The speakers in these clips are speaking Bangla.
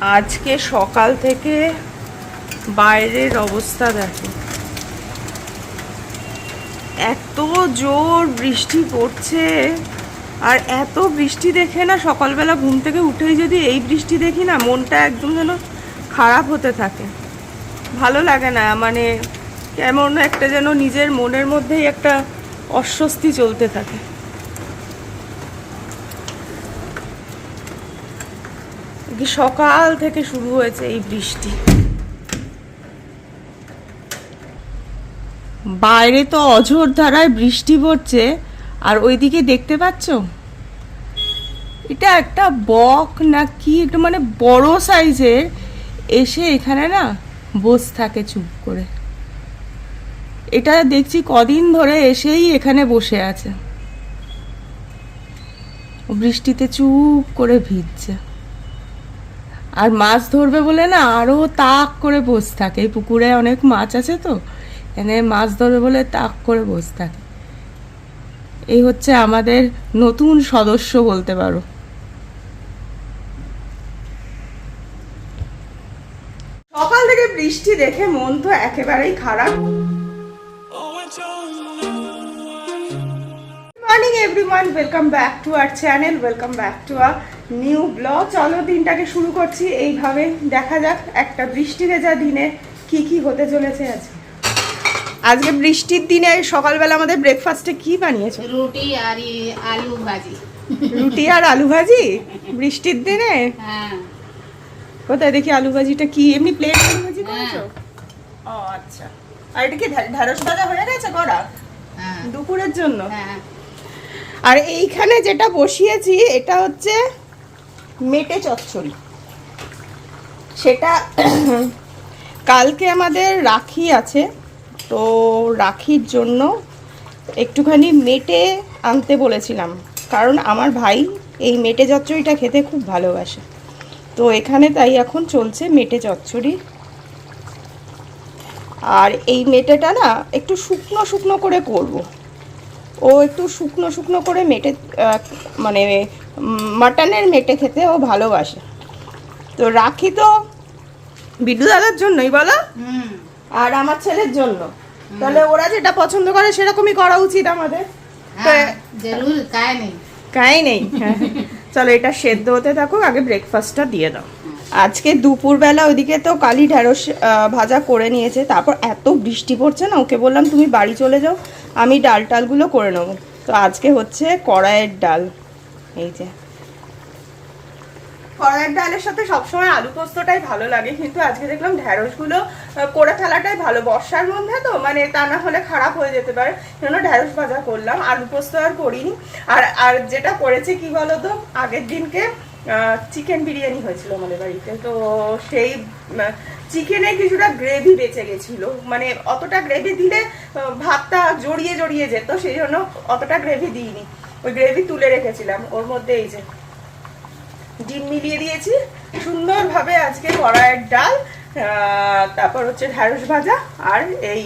আজকে সকাল থেকে বাইরের অবস্থা দেখো। এত জোর বৃষ্টি পড়ছে, আর এত বৃষ্টি দেখে না সকালবেলা ঘুম থেকে উঠেই যদি এই বৃষ্টি দেখি না, মনটা একদম যেন খারাপ হতে থাকে। ভালো লাগে না মানে কেমন একটা যেন নিজের মনের মধ্যেই একটা অস্বস্তি চলতে থাকে। কি সকাল থেকে শুরু হয়েছে এই বৃষ্টি? বাইরে তো অঝোর ধারায় বৃষ্টি পড়ছে, আর ওইদিকে দেখতে পাচ্ছ? এটা একটা বক না কি একটু মানে বড় সাইজের, এসে এখানে না বস থাকে চুপ করে। এটা দেখছি কদিন ধরে এসেই এখানে বসে আছে। বৃষ্টিতে চুপ করে ভিজছে। আর মাছ ধরবে বলে না আরও তাক করে বসে থাকে। এই পুকুরে অনেক মাছ আছে তো এখানে মাছ ধরবে বলে তাক করে বসে থাকে। এই হচ্ছে আমাদের নতুন সদস্য বলতে পারো। সকাল থেকে বৃষ্টি দেখে মন তো একেবারেই খারাপ। Morning everyone welcome back to our channel welcome back to a new blog. চলো দিনটাকে শুরু করছি এইভাবে। দেখা যাক একটা বৃষ্টি ভেজা দিনে কি কি হতে চলেছে আজ। আজকে বৃষ্টির দিনে সকালবেলা আমাদের ব্রেকফাস্টে কি বানিয়েছো? রুটি আর আলু ভাজি। রুটি আর আলু ভাজি? বৃষ্টির দিনে? হ্যাঁ। কোথায় দেখি আলু ভাজিটা কি? এমনি প্লেন আলু ভাজি করেছ? হ্যাঁ। ও আচ্ছা। আর এটা কি ঢে- ঢেঁড়স ভাজা হয়ে গেছে করা হ্যাঁ। দুপুরের জন্য? হ্যাঁ। আর এইখানে যেটা বসিয়েছি এটা হচ্ছে মেটে চচ্চড়ি। সেটা কালকে আমাদের রাখি আছে, তো রাখির জন্য একটুখানি মেটে আনতে বলেছিলাম, কারণ আমার ভাই এই মেটে চচ্চড়িটা খেতে খুব ভালোবাসে। তো এখানে তাই এখন চলছে মেটে চচ্চড়ি। আর এই মেটেটা না একটু শুকনো শুকনো করে করব। ও একটু শুকনো শুকনো করে মেটে মানে মাটনের মেটে খেতে ও ভালোবাসে। তো রাখি তো বিড্ডু দাদার জন্যই বলো? হুম আর আমার ছেলের জন্য। তাহলে ওরা যেটা পছন্দ করে সেরকমই করা উচিত আমাদের। হ্যাঁ কাই নেই। হ্যাঁ। চলো এটা সেদ্ধ হতে থাকুক আগে ব্রেকফাস্টটা দিয়ে দাও। আজকে দুপুরবেলা ওইদিকে তো কালি ঢ্যাঁড়স ভাজা করে নিয়েছে তারপর এত বৃষ্টি পড়ছে না? ওকে বললাম তুমি বাড়ি চলে যাও আমি ডাল টালগুলো করে নেব। তো আজকে হচ্ছে কড়াইয়ের ডাল। এই যে। কড়াইয়ের ডালের সাথে সবসময় আলু পোস্তটাই ভালো লাগে, কিন্তু আজকে দেখলাম ঢ্যাঁড়সগুলো করে ফেলাটাই ভালো। বর্ষার মধ্যে তো মানে তা না হলে খারাপ হয়ে যেতে পারে। সেজন্য ঢ্যাঁড়স ভাজা করলাম, আলু পোস্ত আর করিনি। আর আর যেটা করেছি কি বলতো, আগের দিনকে চিকেন বিরিয়ানি হয়েছিল আমাদের বাড়িতে। তো সেই চিকেনে কিছুটা গ্রেভি বেঁচে গেছিল। মানে অতটা গ্রেভি দিলে ভাতটা জড়িয়ে জড়িয়ে যেত, সেই জন্য অতটা গ্রেভি দিইনি। ওই গ্রেভি তুলে রেখেছিলাম, ওর মধ্যে এই যে ডিম মিলিয়ে দিয়েছি। সুন্দরভাবে আজকে কড়াইয়ের ডাল তারপর হচ্ছে ঢ্যাঁড়স ভাজা আর এই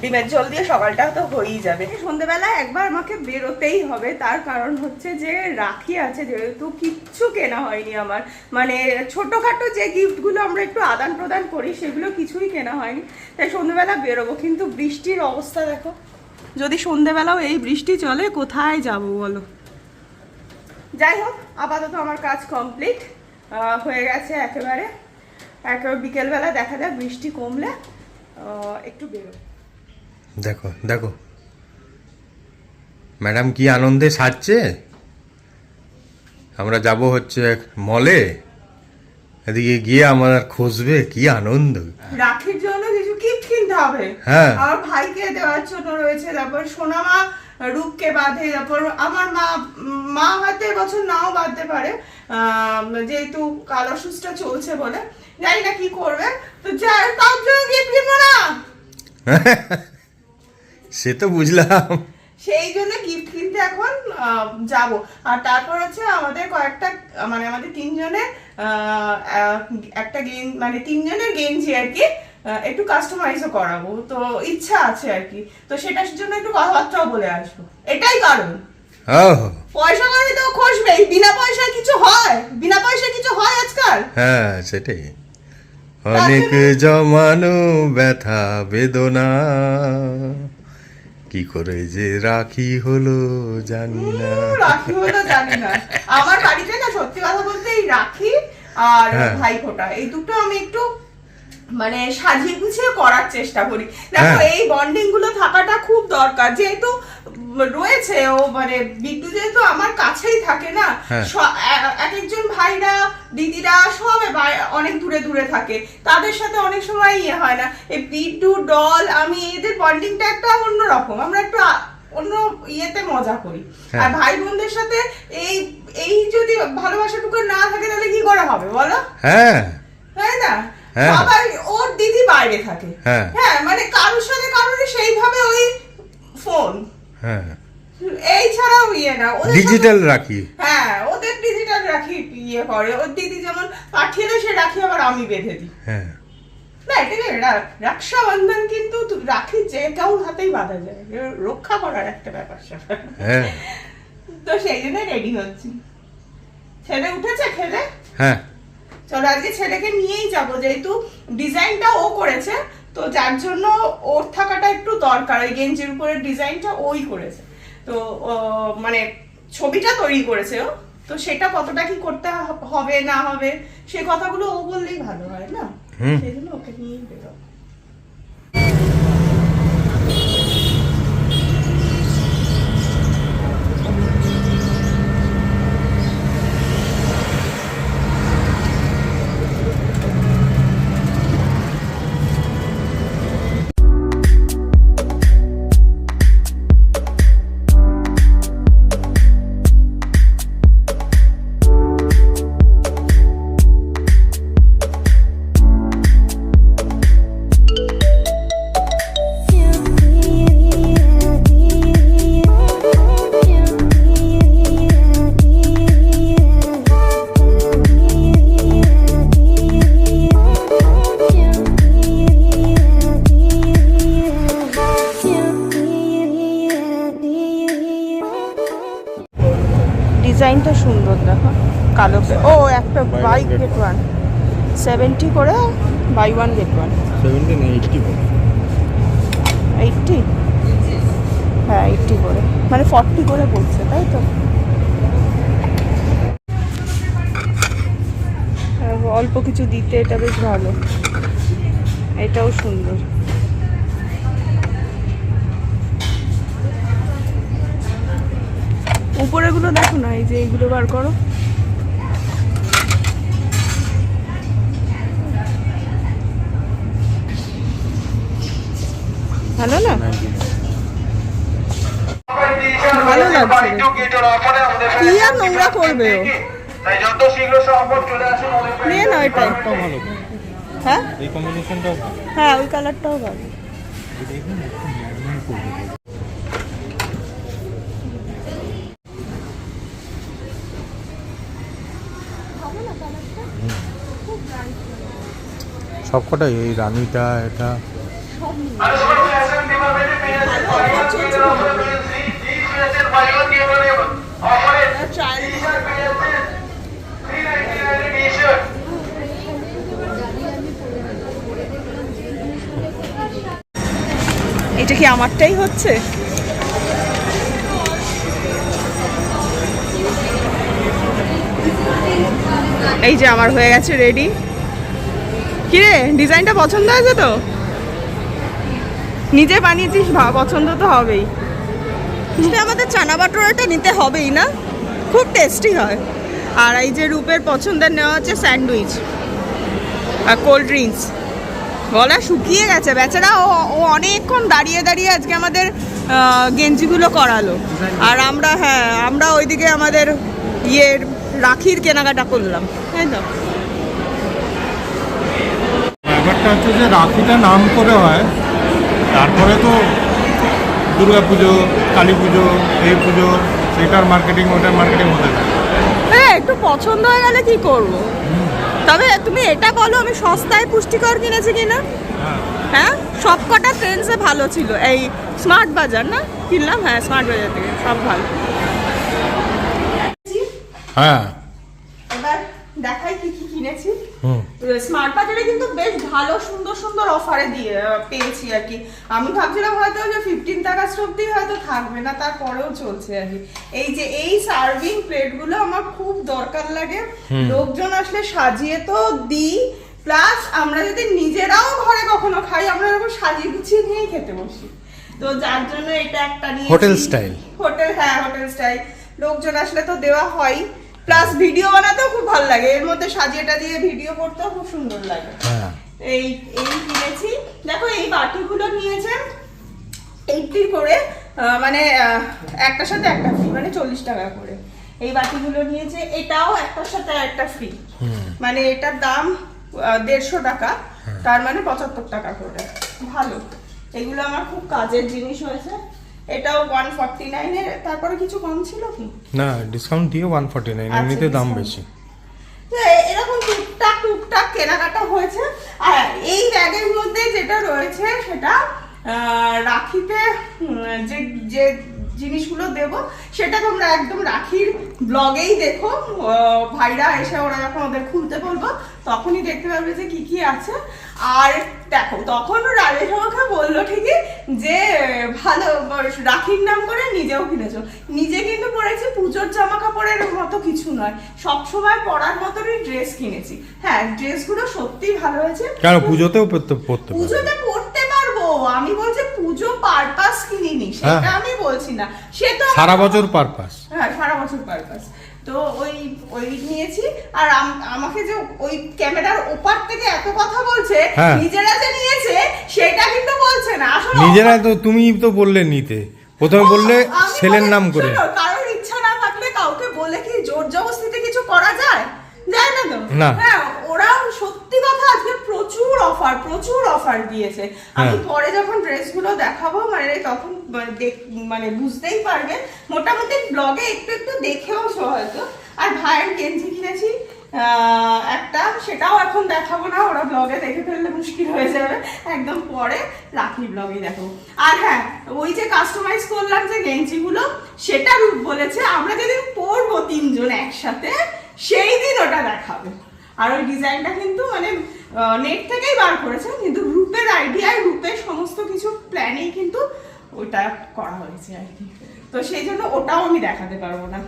ডিমের ঝোল দিয়ে সকালটা তো হয়েই যাবে। সন্ধেবেলা একবার আমাকে বেরোতেই হবে, তার কারণ হচ্ছে যে রাখি আছে যেহেতু, কিচ্ছু কেনা হয়নি আমার। মানে ছোটোখাটো যে গিফটগুলো আমরা একটু আদান প্রদান করি, সেগুলো কিছুই কেনা হয়নি। তাই সন্ধেবেলা বেরোবো, কিন্তু বৃষ্টির অবস্থা দেখো। যদি সন্ধেবেলাও এই বৃষ্টি চলে, কোথায় যাব বলো? যাই হোক, আপাতত আমার কাজ কমপ্লিট হয়ে গেছে একেবারে। একেবারে বিকেলবেলা দেখা যাক বৃষ্টি কমলে একটু বেরো। দেখো দেখো। ম্যাডাম কি আনন্দে সাজছে আমরা যাব হচ্ছে মলে এদিকে গিয়ে আমার আর খুঁজবে কি আনন্দ। রাখির জন্য কিছু গিফট কিনতে হবে। হ্যাঁ। আমার ভাইকে দেওয়ার জন্য রয়েছে তারপর সোনামা রূপকে বাঁধে তারপর আমার মা মা হয়তো এবছর নাও বাঁধতে পারে। যেহেতু কাল অসুস্থটা চলছে বলে জানি না কি করবে। তো যা তার জন্য গিফট কিনবো না। সে তো বুঝলাম। সেই জন্য গিফট কিনতে এখন যাব। আর তারপর হচ্ছে আমাদের কয়েকটা মানে আমাদের তিনজনের একটা গেন মানে তিনজনের গেঞ্জি আর কি একটু কাস্টমাইজও করাবো। তো ইচ্ছা আছে আর কি। তো সেটার জন্য একটু কথাবার্তাও বলে আসব। এটাই কারণ। ও পয়সা করে তো খসবেই বিনা পয়সায় কিছু হয়? বিনা পয়সায় কিছু হয় আজকাল? হ্যাঁ সেটাই। অনেক জমানো ব্যথা বেদনা। কি করে যে রাখি হলো জানি না। রাখি হলো জানি না। আমার বাড়িতে না সত্যি কথা বলতে এই রাখি আর হ্যাঁ। ভাই ফোঁটা এই দুটো আমি একটু মানে সাজিয়ে গুছিয়ে করার চেষ্টা করি দেখো হ্যাঁ। এই বন্ডিংগুলো থাকাটা খুব দরকার যেহেতু রয়েছে ও মানে বিদ্যুৎ যেহেতু আমার কাছেই থাকে না হ্যাঁ। এক একজন ভাইরা দিদিরা সব অনেক দূরে দূরে থাকে তাদের সাথে অনেক সময় ইয়ে হয় না এই বিদ্যু ডল আমি এদের বন্ডিংটা একটা অন্যরকম আমরা একটু অন্য ইয়েতে মজা করি। আর ভাই বোনদের সাথে এই এই যদি ভালোবাসাটুকু না থাকে তাহলে কি করে হবে বলো? হ্যাঁ। তাই না? হ্যাঁ। সবাই ওর দিদি বাইরে থাকে। হ্যাঁ। হ্যাঁ মানে কারোর সাথে কারোর সেইভাবে ওই ফোন হ্যাঁ। এই ছাড়াও ইয়ে না ওদের ডিজিটাল রাখি। হ্যাঁ ওদের ডিজিটাল রাখি ইয়ে করে। ওর দিদি যেমন পাঠিয়ে দেয় সে রাখি আবার আমি বেঁধে দিই। হ্যাঁ। না এটাকে রা- রক্ষাবন্ধন কিন্তু রাখি যে কেউ হাতেই বাঁধা যায়। রক্ষা করার একটা ব্যাপার। হ্যাঁ। তো সেই জন্য রেডি হচ্ছি। ছেলে উঠেছে খেলে হ্যাঁ। চলো আজকে ছেলেকে নিয়েই যাব যেহেতু ডিজাইনটা ও করেছে তো যার জন্য ওর থাকাটা একটু দরকার। ওই গেঞ্জির উপরে ডিজাইনটা ওই করেছে। তো মানে ছবিটা তৈরি করেছে ও। তো সেটা কতটা কি করতে হবে না হবে সে কথাগুলো ও বললেই ভালো হয় না। সেই জন্য ওকে নিয়েই বেরোবো। ডিজাইনটা সুন্দর দেখো। কালো ও একটা বাই গেট ওয়ান সেভেন্টি করে by one gate one eighty eighty হ্যাঁ এইটটি করে। মানে ফর্টি করে পড়ছে তাই তো? অল্প কিছু দিতে এটা বেশ ভালো। এটাও সুন্দর। উপরেগুলো দেখো না এই যে এইগুলো বার করো। ভালো না? ভালো লাগছে। কি আর নোংরা করবে ও? নিয়ে নাও হ্যাঁ হ্যাঁ ওই কালারটাও ভালো। সবকটাই এই রানীটা এটা। এটা কি আমারটাই হচ্ছে? এই যে আমার হয়ে গেছে রেডি কিরে, ডিজাইনটা পছন্দ হয়েছে তো? নিজে বানিয়েছিস পছন্দ তো হবেই। আমাদের চানা বাটোরাটা নিতে হবেই না? খুব টেস্টি হয়। আর এই যে রূপের পছন্দের নেওয়া হচ্ছে স্যান্ডউইচ আর কোল্ড ড্রিঙ্কস। গলা শুকিয়ে গেছে। বেচারা, ও ও অনেকক্ষণ দাঁড়িয়ে দাঁড়িয়ে আজকে আমাদের গেঞ্জিগুলো করালো। আর আমরা হ্যাঁ আমরা ওইদিকে আমাদের ইয়ের রাখির কেনাকাটা করলাম। তাই তো? ব্যাপারটা হচ্ছে যে রাখিটা নাম করে হয় তারপরে তো দুর্গা পুজো কালী পুজো এই পুজো সেটার মার্কেটিং ওটার মার্কেটিং হতে থাকে। হ্যাঁ একটু পছন্দ হয়ে গেলে কি করব? তবে তুমি এটা বলো আমি সস্তায় পুষ্টিকর কিনেছি কিনা? হ্যাঁ। হ্যাঁ? সব কটা ট্রেন্ডসে ভালো ছিল। এই স্মার্ট বাজার না? কিনলাম হ্যাঁ স্মার্ট বাজার থেকে সব ভালো। হ্যাঁ। এবার দেখাই কি কি কিনেছি। স্মার্ট বাজারে কিন্তু বেশ ভালো সুন্দর সুন্দর অফারে দিয়ে পেয়েছি আর কি। আমি ভাবছিলাম হয়তো যে ফিফটিন টাকা অব্দি হয়তো থাকবে না তারপরেও চলছে আর কি। এই যে এই সার্ভিং প্লেটগুলো আমার খুব দরকার লাগে। লোকজন আসলে সাজিয়ে তো দিই প্লাস আমরা যদি নিজেরাও ঘরে কখনো খাই আমরা এরকম সাজিয়ে গুছিয়ে নিয়েই খেতে বসি। তো যার জন্য এটা একটা নিয়ে Hotel style। হোটেল হ্যাঁ হোটেল স্টাইল লোকজন আসলে তো দেওয়া হয়। প্লাস ভিডিও বানাতেও খুব ভালো লাগে। এর মধ্যে সাজিয়েটা দিয়ে ভিডিও করতেও খুব সুন্দর লাগে। হ্যাঁ। এই এই কিনেছি। দেখো এই বাটিগুলো নিয়েছে এইটি করে মানে একটার সাথে একটা ফ্রি মানে চল্লিশ টাকা করে। এই বাটিগুলো নিয়েছে এটাও একটার সাথে একটা ফ্রি মানে এটার দাম দেড়শো টাকা তার মানে পঁচাত্তর টাকা করে। ভালো। এগুলো আমার খুব কাজের জিনিস হয়েছে। এটাও ওয়ান ফর্টি নাইনের তারপরে কিছু কম ছিল কি? না ডিসকাউন্ট দিয়ে ওয়ান ফর্টি নাইন আচ্ছা, এমনিতে দাম বেশি। এরকম টুকটাক টুকটাক কেনাকাটা হয়েছে। আর এই ব্যাগের মধ্যে যেটা রয়েছে সেটা রাখিতে যে যে জিনিসগুলো দেব। সেটা তোমরা একদম রাখির ব্লগেই দেখো। ভাইরা এসে ওরা যখন ওদের খুলতে বলব তখনই দেখতে পারবে যে কি কি আছে। আর দেখো তখন রাজেশ আমাকে বলল ঠিকই যে ভালো রাখির নাম করে নিজেও কিনেছো। নিজে কিন্তু পরেছি পুজোর জামা কাপড়ের মতো কিছু নয়। সব সময় পরার মতনই ড্রেস কিনেছি। হ্যাঁ ড্রেসগুলো সত্যি ভালো হয়েছে। কেন পুজোতেও পড়তে পুজোতে পড়তে পারব। আমি বলছি পুজো পারপাস কিনিনি সেটা হ্যাঁ। আমি বলছি না। সে তো সারা বছর পারপাস হ্যাঁ সারা বছর পারপাস তো ওই ওই নিয়েছি। আর আমাকে যে ওই ক্যামেরার ওপার থেকে এত কথা বলছে হ্যাঁ। নিজেরা যে নিয়েছে সেটা কিন্তু বলছে না। আসলে নিজেরা তো তুমি তো বললে নিতে। প্রথমে বললে ছেলের নাম করে। কারোর ইচ্ছা না থাকলে কাউকে বলে কি জোর জবরদস্তিতে কিছু করা যায়? যায় না তো? না। হ্যাঁ ওরা সত্যি কথা অফার প্রচুর অফার দিয়েছে। আমি হ্যাঁ। পরে যখন ড্রেসগুলো দেখাবো মানে তখন মানে মানে বুঝতেই পারবে। মোটামুটি ব্লগে একটু একটু দেখেওছো হয়তো। আর ভাইয়ের গেঞ্জি কিনেছি একটা সেটাও এখন দেখাবো না ওরা ব্লগে দেখে ফেললে মুশকিল হয়ে যাবে। একদম পরে রাখি ব্লগে দেখাবো আর হ্যাঁ ওই যে কাস্টমাইজ করলাম যে গেঞ্জিগুলো সেটা রূপ বলেছে। আমরা যেদিন পরবো তিনজন একসাথে সেই দিন ওটা দেখাবে। আর ওই ডিজাইনটা কিন্তু মানে নেট থেকেই বার করেছে কিন্তু রূপের আইডিয়ায় রূপের সমস্ত কিছু প্ল্যানেই কিন্তু ওটা করা হয়েছে আর কি। তো সেই জন্য ওটাও আমি দেখাতে পারব না।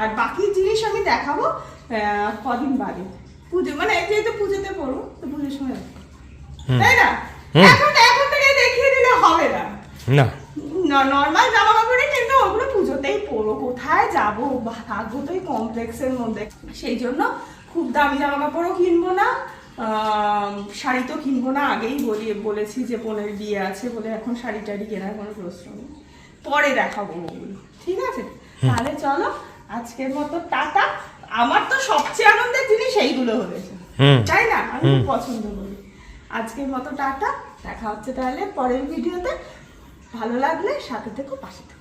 আর বাকি জিনিস আমি দেখাবো কদিন বাদে। পুজো মানে যেহেতু পুজোতে পড়ব তো পুজোর সময় তাই না? এখন এখন থেকে দেখিয়ে দিলে হবে না। না। নর্মাল জামা কাপড়ে কিন্তু ওগুলো পুজোতেই পরো কোথায় যাব? এই কমপ্লেক্সের মধ্যে। সেই জন্য খুব দামি জামা কাপড়ও কিনবো না শাড়ি তো কিনবো না আগেই বলি বলেছি যে বোনের বিয়ে আছে বলে এখন শাড়ি টাড়ি কেনার কোনো প্রশ্ন নেই। পরে দেখাবো ওগুলো ঠিক আছে? তাহলে চলো আজকের মতো টাটা। আমার তো সবচেয়ে আনন্দের জিনিস এইগুলো হয়েছে। তাই না? আমি খুব পছন্দ করি। আজকের মতো টাটা দেখা হচ্ছে তাহলে পরের ভিডিওতে। ভালো লাগলে সাথে থেকো পাশে থেকো।